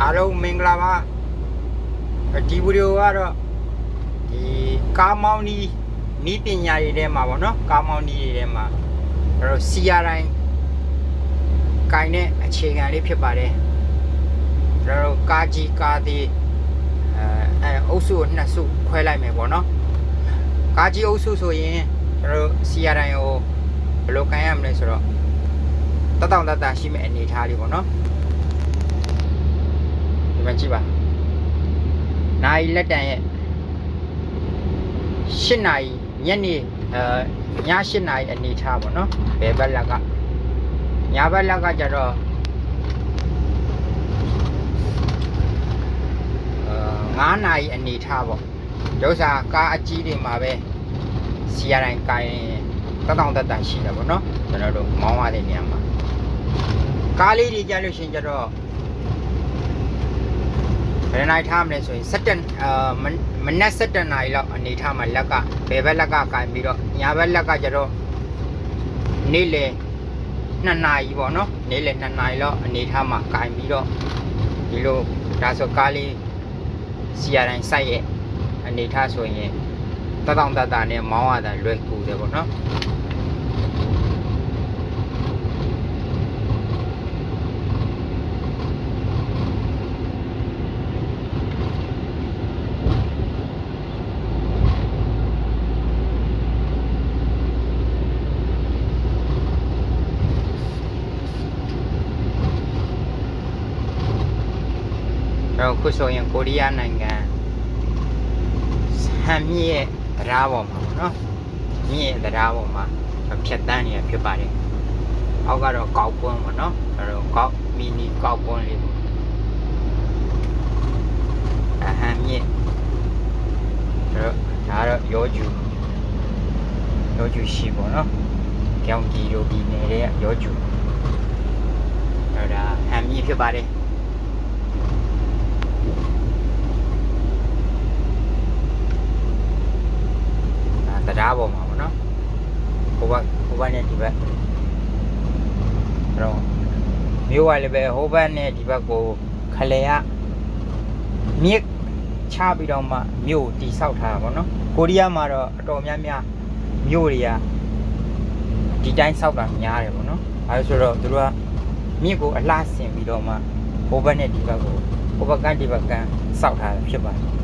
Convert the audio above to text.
အားလုံးမင်္ဂလာပါဒီဗီဒီယိုကတော့ဒီကားမောင်းနီးနီးပညာတွေထဲမှာပေါ့နော်ကားမောင်းနီးတွေထဲမှာအဲ့တော့စီယာတိုင်းကင်တဲ့အခြေခံလေးဖြစ်ပါတယ်အဲ့တော့ကားကြီးကားသေးအဲအဲအုပ်စုကိုနှစ်စုခွဲလိုက်မယ်ပေါ့နော်ကားကြီးအုပ်စုဆိုရင်ကျွန်တော်တို့စီယာတိုင်းကိုဘယ်လိုကန်ရမလဲဆိုတော့တတောင်တတရှိမဲ့အနေအထားလေးပေါ့နော် ဒီမှာကြည့်ပါနိုင်လက်တန်ရဲ့8နိုင်ညနေအဲည8နိုင်အနေထားပေါ့နော်ဘယ်ဘက်လက်ကညာဘက်လက်ကကျတော့အဲ9နိုင်အနေထားပေါ့ဒုစားကားအကြီးတွေမှာပဲစီရတိုင်းကိုင်းတတောင်တတရှိတယ်ပေါ့နော်ကျွန်တော်တို့မောင်းရတဲ့နေရာမှာကားလေးတွေကြလို့ရှိရင်ကျတော့ဘ ယ်နိုင်ထားမလဲဆိုရင်7အာမမနက်7နာရီလောက်အနေထားမှာလက်ကဘယ်ဘက်လက်ကကင်ပြီးတော့ညာဘက်လက်ကကျတော့နေ့လေ2နာရီပေါ့နော်နေ့လေ2နာရီလောက်အနေထားမှာကင်ပြီးတော့ဒီလိုဒါဆိုကားလေးစီရတိုင်းစိုက်ရဲ့အနေထားဆိုရင်တတောင်တတနဲ့မောင်းရတာလွယ်ကူတယ်ပေါ့နော် တော့ခုဆိုရင်ကိုရီးယားနိုင်ငံဟန်မြင့်ရဲ့တရားပေါ်မှာပေါ့နော်မြင့်ရဲ့တရားပေါ်မှာဖြတ်တန်းနေရဖြစ်ပါတယ်အောက်ကတော့ကောက်ပွန်းပေါ့နော်အဲတော့ကောက်မီနီကောက်ပွန်းလေးပေါ့အဟန်မြင့်အဲတော့ဒါကတော့ရောကျူရောကျူရှိပေါ့နော်ကြောင်ကြီးတို့ဒီနယ်ရဲ့ရောကျူအဲဒါဟန်မြင့်ဖြစ်ပါတယ် ဒါတရားပေါ်မှာပေါ့နော်ဟိုဘက်ဟိုဘက်နဲ့ဒီဘက်အဲ့တော့မြို့ကလည်းပဲဟိုဘက်နဲ့ဒီဘက်ကိုခလေရမြစ်ချပြီးတော့မှမြို့တိဆောက်ထားတာပေါ့နော်ကိုရီးယားမှာတော့အတော်များများမြို့တွေကဒီတိုင်းဆောက်တာများတယ်ပေါ့နော်အဲဒါဆိုတော့သူတို့ကမြစ်ကိုအလှဆင်ပြီးတော့မှဟိုဘက်နဲ့ဒီဘက်ကိုဟိုဘက်ကန်းဒီဘက်ကန်းဆောက်ထားတာဖြစ်ပါတယ်